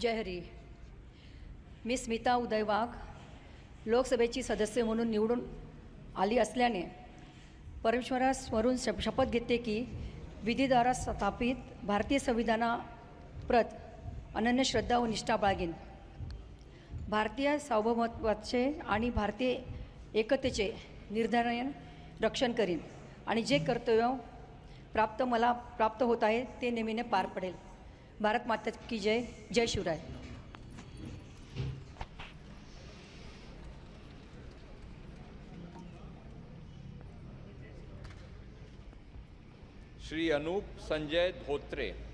जय हरी. मी स्मिता उदय वाघ लोकसभेची सदस्य म्हणून निवडून आली असल्याने परमेश्वरासवरून शप शपथ घेते की विधीद्वारा स्थापित भारतीय संविधानाप्रत अनन्य श्रद्धा व निष्ठा बाळगेन. भारतीय सार्वभौमत्वाचे आणि भारतीय एकतेचे निर्धारण रक्षण करीन आणि जे कर्तव्य प्राप्त मला प्राप्त होत आहे ते नेहमीने पार पडेल. भारत माता की जय जय शिवराय। श्री अनूप संजय धोत्रे।